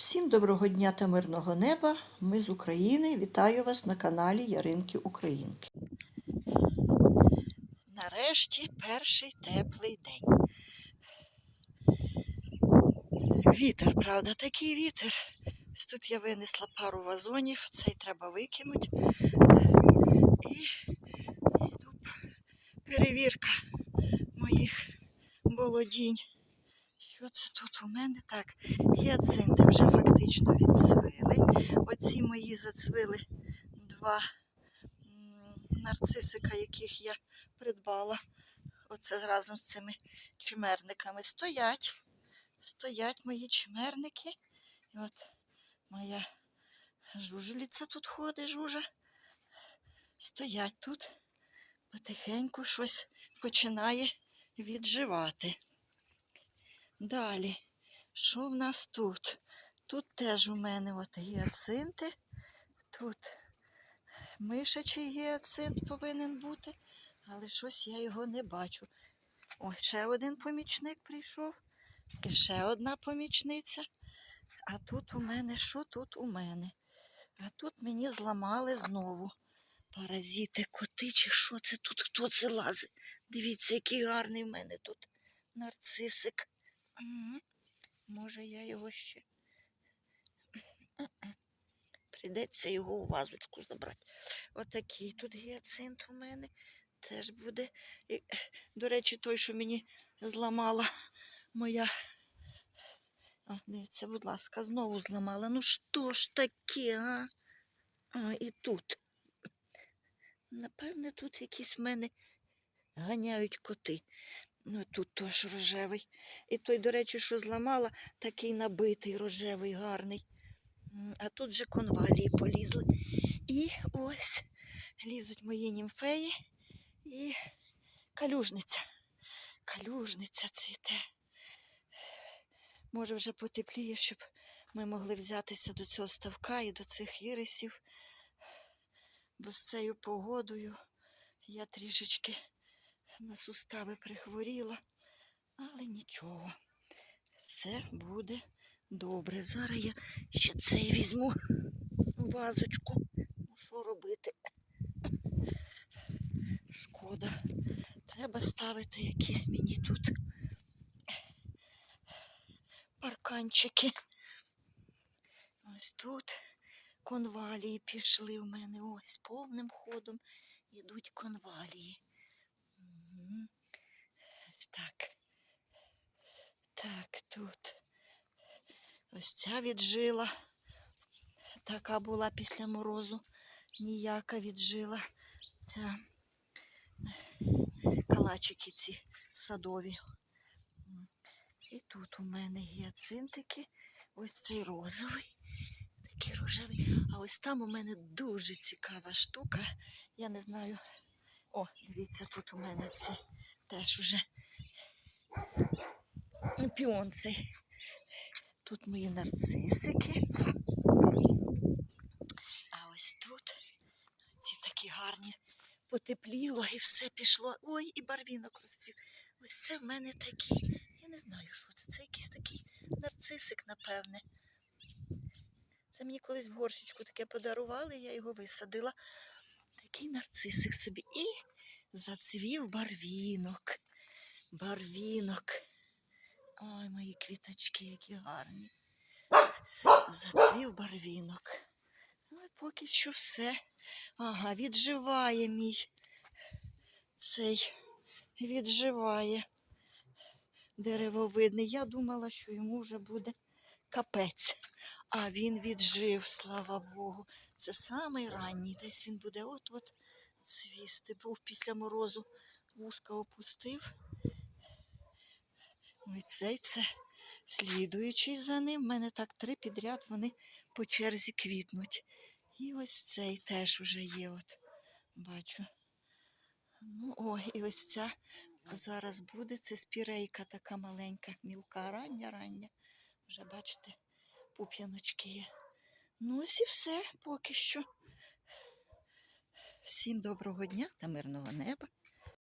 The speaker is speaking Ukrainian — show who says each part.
Speaker 1: Всім доброго дня та мирного неба. Ми з України. Вітаю вас на каналі Яринки Українки. Нарешті перший теплий день. Вітер, правда, такий вітер. Ось Тут я винесла пару вазонів, цей треба викинути. І йду перевірка моїх володінь. Що це тут у мене? Так, гіацинти вже фактично відцвили. Оці мої зацвили два нарцисика, яких я придбала. Оце разом з цими чимерниками. Стоять. Стоять мої чимерники. І от моя жужеліця тут ходить, жужа. Стоять тут. Потихеньку щось починає відживати. Далі, що в нас тут? Тут теж у мене от гіацинти. Тут мишачий гіацинт повинен бути, але щось я його не бачу. Ой, ще один помічник прийшов. І ще одна помічниця. А тут у мене, що тут у мене? А тут мені зламали знову паразити, коти чи що це тут? Хто це лазить? Дивіться, який гарний в мене тут нарцисик. Може, я його ще. Прийдеться його у вазочку забрати. Отакий тут гіацинт у мене теж буде. І, до речі, той, що мені зламала моя. А, дивіться, будь ласка, знову зламала. Ну що ж таке, а? а і тут. Напевне, тут якісь в мене ганяють коти. Ну, тут теж рожевий. І той, до речі, що зламала, такий набитий, рожевий, гарний. А тут же конвалії полізли. І ось лізуть мої німфеї і калюжниця. Калюжниця цвіте. Може, вже потепліє, щоб ми могли взятися до цього ставка і до цих ірисів. Бо з цією погодою я трішечки на сустави прихворіла, але нічого. Все буде добре. Зараз я ще цей візьму вазочку. Ну, що робити? Шкода. Треба ставити якісь мені тут парканчики. Ось тут конвалії пішли в мене. Ось повним ходом йдуть конвалії. Ось так. Так, тут. Ось ця віджила. Така була після морозу. Ніяка віджила. Ця калачики ці садові. І тут у мене гіацинтики. Ось цей розовий. Такий рожевий. А ось там у мене дуже цікава штука. Я не знаю. О, дивіться, тут у мене ці теж уже піон. Тут мої нарцисики. А ось тут ці такі гарні потепліло і все пішло. Ой, і барвінок розцвів. Ось це в мене такі. Я не знаю, що це. Це якийсь такий нарцисик, напевне. Це мені колись в горщичку таке подарували, я його висадила. Такий нарцисик собі. І зацвів барвінок. Барвінок. Ой, мої квіточки, які гарні. Зацвів барвінок. Ну, і поки що все. Ага, відживає мій. Цей відживає деревовидний. Я думала, що йому вже буде капець. А він віджив, слава Богу. Це самий ранній. Десь він буде от-от цвісти. Був після морозу вушка опустив. Ой, цей це слідуючий за ним. У мене так три підряд вони по черзі квітнуть. І ось цей теж уже є. От, бачу. Ну, ой, і ось ця зараз буде. Це спірейка така маленька, мілка, рання, рання. Вже бачите, пуп'яночки є. Ну, ось і все поки що. Всім доброго дня та мирного неба.